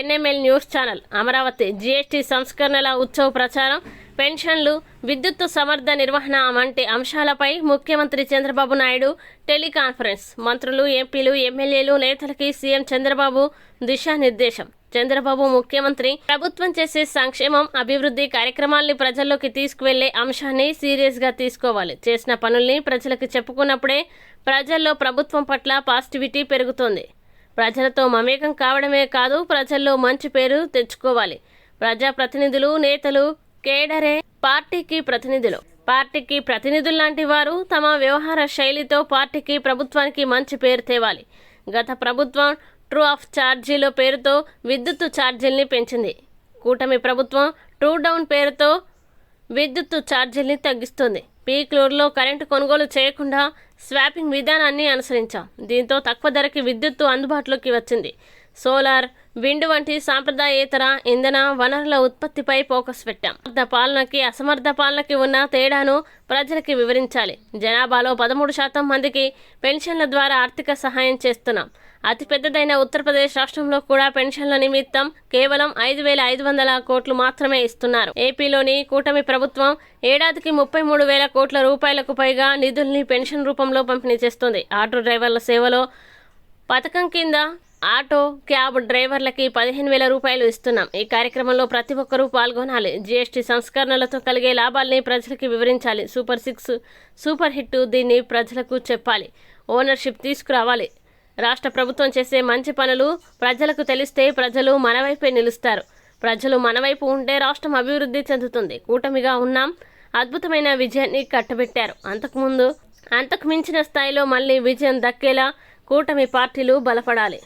NML news channel. Amaravati GST సంస్కరణల ఉత్సవ ప్రచారం పెన్షన్లు విద్యుత్ సమర్థ నిర్వహణ వంటి అంశాలపై ముఖ్యమంత్రి చంద్రబాబు నాయుడు టెలికాన్ఫరెన్స్. మంత్రులు ఎంపీలు ఎమ్మెల్యేలు నేతలకి సీఎం చంద్రబాబు దిశానిర్దేశం. చంద్రబాబు ముఖ్యమంత్రి ప్రభుత్వం చేసే సంక్షేమం అభివృద్ధి కార్యక్రమాల్ని ప్రజల్లోకి తీసుకువెళ్ళే అంశాన్ని సీరియస్గా తీసుకోవాలి. చేసిన పనుల్ని ప్రజలకు చెప్పుకున్నప్పుడే ప్రజల్లో ప్రభుత్వం పట్ల పాజిటివిటీ పెరుగుతోంది. ప్రజలతో మమేకం కావడమే కాదు ప్రజల్లో మంచి పేరు తెచ్చుకోవాలి. ప్రజాప్రతినిధులు నేతలు కేడరే పార్టీకి ప్రతినిధులు. పార్టీకి ప్రతినిధులు లాంటి వారు తమ వ్యవహార శైలితో పార్టీకి ప్రభుత్వానికి మంచి పేరు తేవాలి. గత ప్రభుత్వం ట్రూ ఆఫ్ ఛార్జీల పేరుతో విద్యుత్తు ఛార్జీల్ని పెంచింది. కూటమి ప్రభుత్వం ట్రూ డౌన్ పేరుతో విద్యుత్ ఛార్జీల్ని తగ్గిస్తుంది. పీక్ లోడ్లో కరెంటు కొనుగోలు చేయకుండా స్వాపింగ్ విధానాన్ని అనుసరించాం. దీంతో తక్కువ ధరకి విద్యుత్తు అందుబాటులోకి వచ్చింది. సోలార్ విండ్ వంటి సాంప్రదాయేతర ఇంధన వనరుల ఉత్పత్తిపై ఫోకస్ పెట్టాం. సమర్థ పాలనకి అసమర్థ పాలనకి ఉన్న తేడాను ప్రజలకి వివరించాలి. జనాభాలో పదమూడు శాతం మందికి పెన్షన్ల ద్వారా ఆర్థిక సహాయం చేస్తున్నాం. అతిపెద్దదైన ఉత్తరప్రదేశ్ రాష్ట్రంలో కూడా పెన్షన్ల నిమిత్తం కేవలం ఐదు వేల ఐదు వందల కోట్లు మాత్రమే ఇస్తున్నారు. ఏపీలోని కూటమి ప్రభుత్వం ఏడాదికి ముప్పై మూడు వేల కోట్ల రూపాయలకు పైగా నిధుల్ని పెన్షన్ రూపంలో పంపిణీ చేస్తుంది. ఆటో డ్రైవర్ల సేవలో పథకం కింద ఆటో క్యాబ్ డ్రైవర్లకి పదిహేను వేల రూపాయలు ఇస్తున్నాం. ఈ కార్యక్రమంలో ప్రతి ఒక్కరూ పాల్గొనాలి. జీఎస్టీ సంస్కరణలతో కలిగే లాభాల్ని ప్రజలకి వివరించాలి. సూపర్ సిక్స్ సూపర్ హిట్ దీన్ని ప్రజలకు చెప్పాలి. ఓనర్షిప్ తీసుకురావాలి. రాష్ట్ర ప్రభుత్వం చేసే మంచి పనులు ప్రజలకు తెలిస్తే ప్రజలు మనవైపే నిలుస్తారు. ప్రజలు మనవైపు ఉంటే రాష్ట్రం అభివృద్ధి చెందుతుంది. కూటమిగా ఉన్నాం. అద్భుతమైన విజయాన్ని కట్టబెట్టారు. అంతకుముందు అంతకు మించిన స్థాయిలో మళ్ళీ విజయం దక్కేలా కూటమి పార్టీలు బలపడాలి.